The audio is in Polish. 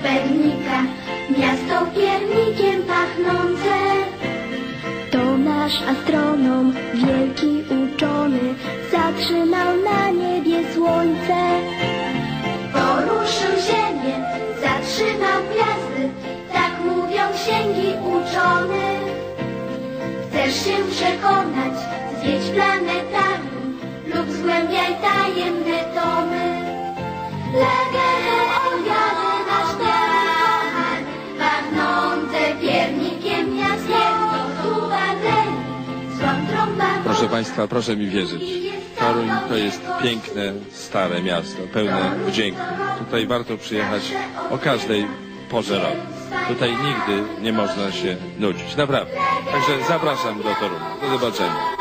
Kopernika, miasto piernikiem pachnące. To nasz astronom, wielki uczony, zatrzymał na niebie słońce. Poruszył ziemię, zatrzymał gwiazdy, tak mówią księgi uczone. Chcesz się przekonać, zwiedź planetarium lub zgłębiaj tajemne tomy. Państwa, proszę mi wierzyć. Toruń to jest piękne, stare miasto, pełne wdzięku. Tutaj warto przyjechać o każdej porze roku. Tutaj nigdy nie można się nudzić, naprawdę. Także zapraszam do Torunia. Do zobaczenia.